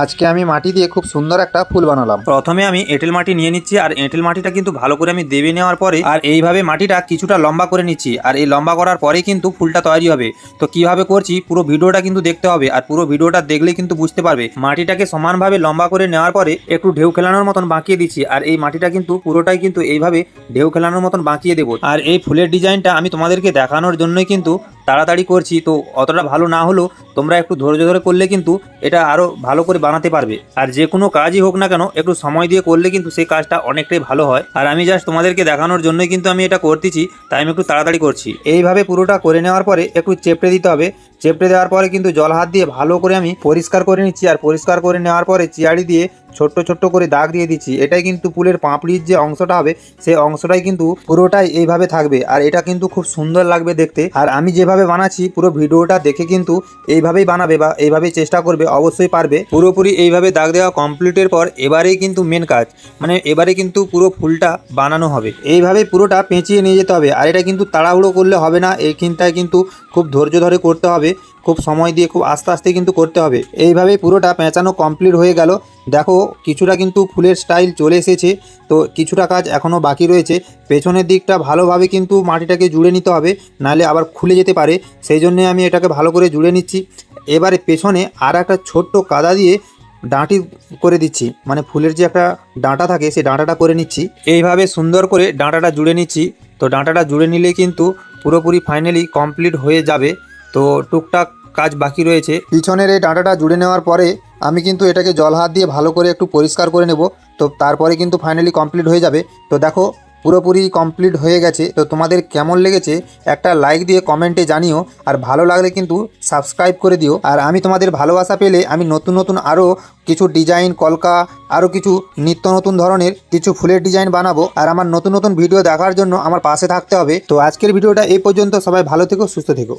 আজকে আমি মাটি দিয়ে খুব সুন্দর একটা ফুল বানালাম। প্রথমে আমি এঁটেল মাটি নিয়ে নিচ্ছি, আর এঁটেল মাটিটা কিন্তু ভালো করে আমি দেবে নেওয়ার পরে, আর এইভাবে মাটিটা কিছুটা লম্বা করে নিচ্ছি, আর এই লম্বা করার পরে কিন্তু ফুলটা তৈরি হবে। তো কীভাবে করছি, পুরো ভিডিওটা কিন্তু দেখতে হবে, আর পুরো ভিডিওটা দেখলে কিন্তু বুঝতে পারবে। মাটিটাকে সমানভাবে লম্বা করে নেওয়ার পরে একটু ঢেউ খেলানোর মতন বাঁকিয়ে দিচ্ছি, আর এই মাটিটা কিন্তু পুরোটাই কিন্তু এইভাবে ঢেউ খেলানোর মতন বাঁকিয়ে দেবো। আর এই ফুলের ডিজাইনটা আমি তোমাদেরকে দেখানোর জন্যই কিন্তু তাড়াতাড়ি করছি, তো অতটা ভালো না হলেও তোমরা একটু ধৈর্য ধরে করলে কিন্তু এটা আরও ভালো করে বানাতে পারবে। আর যে কোনো কাজই হোক না কেন, একটু সময় দিয়ে করলে কিন্তু সেই কাজটা অনেকটাই ভালো হয়। আর আমি জাস্ট তোমাদেরকে দেখানোর জন্যই কিন্তু আমি এটা করতেছি, তাই আমি একটু তাড়াতাড়ি করছি। এইভাবে পুরোটা করে নেওয়ার পরে একটু চেপড়ে দিতে হবে। চেপড়ে দেওয়ার পরে কিন্তু জল হাত দিয়ে ভালো করে আমি পরিষ্কার করে নিচ্ছি। আর পরিষ্কার করে নেওয়ার পরে চিয়াড়ি দিয়ে ছোট্ট ছোট্ট করে দাগ দিয়ে দিচ্ছি। এটাই কিন্তু ফুলের পাঁপড়ির যে অংশটা হবে, সেই অংশটাই কিন্তু পুরোটাই এইভাবে থাকবে। আর এটা কিন্তু খুব সুন্দর লাগবে দেখতে। আর আমি যেভাবে বানাচ্ছি, পুরো ভিডিওটা দেখে কিন্তু এইভাবেই বানাবে বা এইভাবেই চেষ্টা করবে, অবশ্যই পারবে। পুরোপুরি এইভাবে দাগ দেওয়া কমপ্লিটের পর এবারেই কিন্তু মেন কাজ। মানে এবারে কিন্তু পুরো ফুলটা বানানো হবে। এইভাবেই পুরোটা পেঁচিয়ে নিয়ে যেতে হবে। আর এটা কিন্তু তাড়াহুড়ো করলে হবে না। এইখানটায় কিন্তু খুব ধৈর্য ধরে করতে হবে। খুব সময় দিয়ে খুব আস্তে আস্তে কিন্তু করতে হবে। এইভাবেই পুরোটা পেঁচানো কমপ্লিট হয়ে গেল। দেখো, কিছুটা কিন্তু ফুলের স্টাইল চলে এসেছে, তো কিছুটা কাজ এখনও বাকি রয়েছে। পেছনের দিকটা ভালোভাবে কিন্তু মাটিটাকে জুড়ে নিতে হবে, নাহলে আবার খুলে যেতে পারে। সেই জন্যে আমি এটাকে ভালো করে জুড়ে নিচ্ছি। এবারে পেছনে আর একটা ছোট্ট কাদা দিয়ে ডাঁটি করে দিচ্ছি। মানে ফুলের যে একটা ডাঁটা থাকে, সেই ডাঁটাটা করে নিচ্ছি। এইভাবে সুন্দর করে ডাঁটাটা জুড়ে নিচ্ছি। তো ডাঁটাটা জুড়ে নিলে কিন্তু পুরোপুরি ফাইনালি কমপ্লিট হয়ে যাবে। তো টুকটাক কাজ বাকি রয়েছে। পিছনের এই ডাঁটাটা জুড়ে নেওয়ার পরে আমি কিন্তু এটাকে জল হাত দিয়ে ভালো করে একটু পরিষ্কার করে নেব। তো তারপরে কিন্তু ফাইনালি কমপ্লিট হয়ে যাবে। তো দেখো, পুরোপুরি কমপ্লিট হয়ে গেছে। তো তোমাদের কেমন লেগেছে একটা লাইক দিয়ে কমেন্টে জানিও। আর ভালো লাগলে কিন্তু সাবস্ক্রাইব করে দিও। আর আমি তোমাদের ভালোবাসা পেলে আমি নতুন নতুন আরও কিছু ডিজাইন কলকা আরও কিছু নিত্য নতুন ধরনের কিছু ফুলের ডিজাইন বানাবো। আর আমার নতুন নতুন ভিডিও দেখার জন্য আমার পাশে থাকতে হবে। তো আজকের ভিডিওটা এই পর্যন্ত। সবাই ভালো থেকো, সুস্থ থেকো।